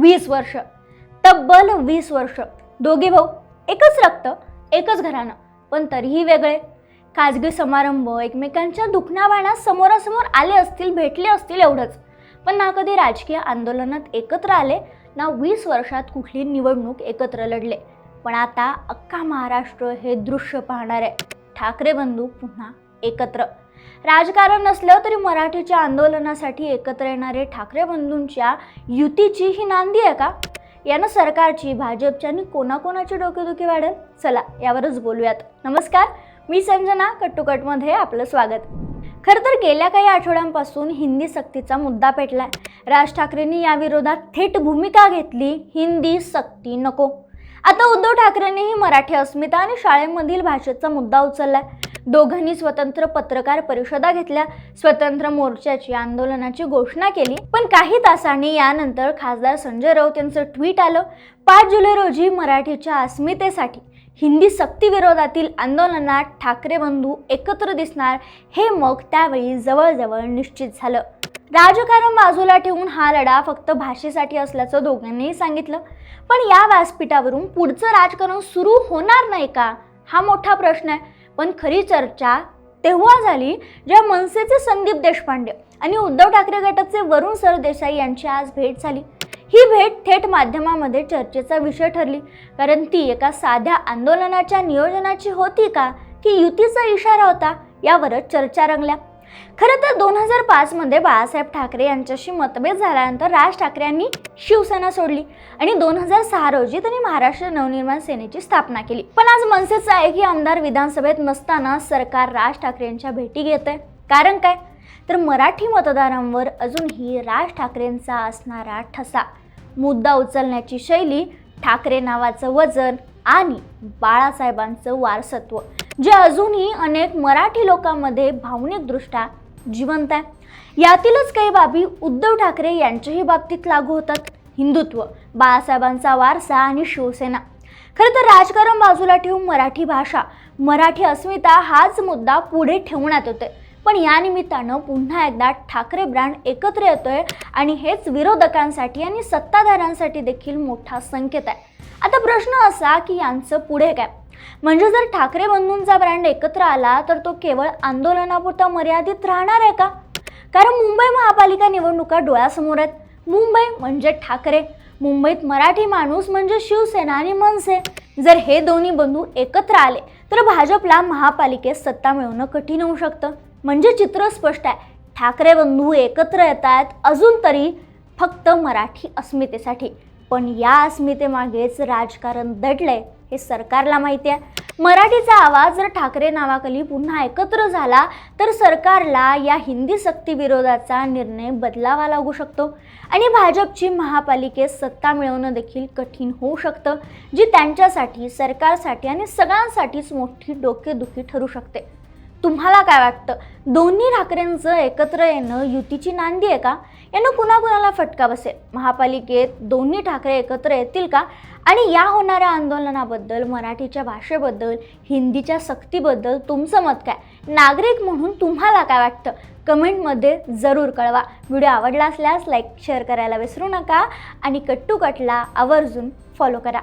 वीस वर्ष. तब्बल वीस वर्ष. दोघे भाऊ एकच रक्त एकच घराणं पण तरीही वेगळे. खाजगी समारंभ एकमेकांच्या दुखण्याबाण्यात समोरासमोर आले असतील भेटले असतील एवढंच. पण ना कधी राजकीय आंदोलनात एकत्र आले ना वीस वर्षात कुठली निवडणूक एकत्र लढले. पण आता अख्खा महाराष्ट्र हे दृश्य पाहणार. आहे ठाकरे बंधू पुन्हा एकत्र. राजकारण नसलं तरी मराठीच्या आंदोलनासाठी एकत्र येणारे ठाकरे बंधूंच्या युतीची ही नांदी आहे का? यानं सरकारची भाजपच्या आणि कोणाकोणाची डोकेदुखी वाढेल? चला यावरच बोलूयात. नमस्कार मी संजना कट्टुकटमध्ये आपलं स्वागत. खरं तर गेल्या काही आठवड्यांपासून हिंदी सक्तीचा मुद्दा पेटलाय. राज ठाकरेंनी याविरोधात थेट भूमिका घेतली हिंदी सक्ती नको. आता उद्धव ठाकरेंनीही मराठी अस्मिता आणि शाळेमधील भाषेचा मुद्दा उचललाय. दोघांनी स्वतंत्र पत्रकार परिषदा घेतल्या. स्वतंत्र मोर्चाची आंदोलनाची घोषणा केली. पण काही तासांनी यानंतर खासदार संजय राऊत यांचं ट्विट आलं. पाच जुलै रोजी मराठीच्या अस्मितेसाठी हिंदी सक्तीविरोधातील आंदोलनात ठाकरे बंधू एकत्र दिसणार हे मग त्यावेळी जवळजवळ निश्चित झालं. राजकारण बाजूला ठेवून हा लढा फक्त भाषेसाठी असल्याचं दोघांनीही सांगितलं. पण या व्यासपीठावरून पुढचं राजकारण सुरू होणार नाही का? हा मोठा प्रश्न आहे. पण खरी चर्चा तेव्हा झाली जेव्हा मनसेचे संदीप देशपांडे आणि उद्धव ठाकरे गटाचे वरुण सरदेसाई यांची आज भेट झाली. ही भेट थेट माध्यमामध्ये चर्चेचा विषय ठरली. कारण ती एका साध्या आंदोलनाच्या नियोजनाची होती का की युतीचा इशारा होता यावरच चर्चा रंगल्या. खरं तर दोन हजार पाचमध्ये बाळासाहेब ठाकरे यांच्याशी मतभेद झाल्यानंतर राज ठाकरे यांनी शिवसेना सोडली आणि दोन हजार सहा रोजी त्यांनी महाराष्ट्र नवनिर्माण सेनेची स्थापना केली. पण आज मनसेचं आहे की आमदार विधानसभेत नसताना सरकार राज ठाकरे यांच्या भेटी घेत आहे कारण काय? तर मराठी मतदारांवर अजूनही राज ठाकरेंचा असणारा ठसा. मुद्दा उचलण्याची शैली ठाकरे नावाचं वजन आणि बाळासाहेबांचं वारसत्व जे अजूनही अनेक मराठी लोकांमध्ये भावनिकदृष्ट्या जिवंत आहे. यातीलच काही बाबी उद्धव ठाकरे यांच्याही बाबतीत लागू होतात. हिंदुत्व बाळासाहेबांचा वारसा आणि शिवसेना. खरं तर राजकारण बाजूला ठेवून मराठी भाषा मराठी अस्मिता हाच मुद्दा पुढे ठेवण्यात येतोय. पण या निमित्तानं पुन्हा एकदा ठाकरे ब्रँड एकत्र येतोय आणि हेच विरोधकांसाठी आणि सत्ताधाऱ्यांसाठी देखील मोठा संकेत आहे. आता प्रश्न असा की यांचं पुढे काय? म्हणजे जर ठाकरे बंधूंचा ब्रँड एकत्र आला तर तो केवळ आंदोलनापुरता मर्यादित राहणार आहे का? कारण मुंबई महापालिका निवडणुका डोळ्यासमोर आहेत. मुंबई म्हणजे ठाकरे मुंबईत मराठी माणूस म्हणजे शिवसेना आणि मनसे. जर हे दोन्ही बंधू एकत्र आले तर भाजपला महापालिकेत सत्ता मिळवणं कठीण होऊ शकतं. म्हणजे चित्र स्पष्ट आहे. ठाकरे बंधू एकत्र येत आहेत अजून तरी फक्त मराठी अस्मितेसाठी. पण या अस्मितेमागेच राजकारण दडलंय हे सरकारला माहिती आहे मराठीचा आवाज जर ठाकरे नावाखाली पुन्हा एकत्र झाला तर सरकारला या हिंदी सक्तीविरोधाचा निर्णय बदलावा लागू शकतो. आणि भाजपची महापालिकेत सत्ता मिळवणं देखील कठीण होऊ शकतं जी त्यांच्यासाठी सरकारसाठी आणि सगळ्यांसाठीच मोठी डोकेदुखी ठरू शकते. तुम्हाला काय वाटतं? दोन्ही ठाकरेंचं एकत्र येणं युतीची नांदी आहे का? यानं कुणाकुणाला फटका बसेल? महापालिकेत दोन्ही ठाकरे एकत्र येतील का? आणि या होणाऱ्या आंदोलनाबद्दल मराठीच्या भाषेबद्दल हिंदीच्या सक्तीबद्दल तुमचं मत काय? नागरिक म्हणून तुम्हाला काय वाटतं? कमेंटमध्ये जरूर कळवा. व्हिडिओ आवडला असल्यास लाईक शेअर करायला विसरू नका. आणि कट्टू कटला आवर्जून फॉलो करा.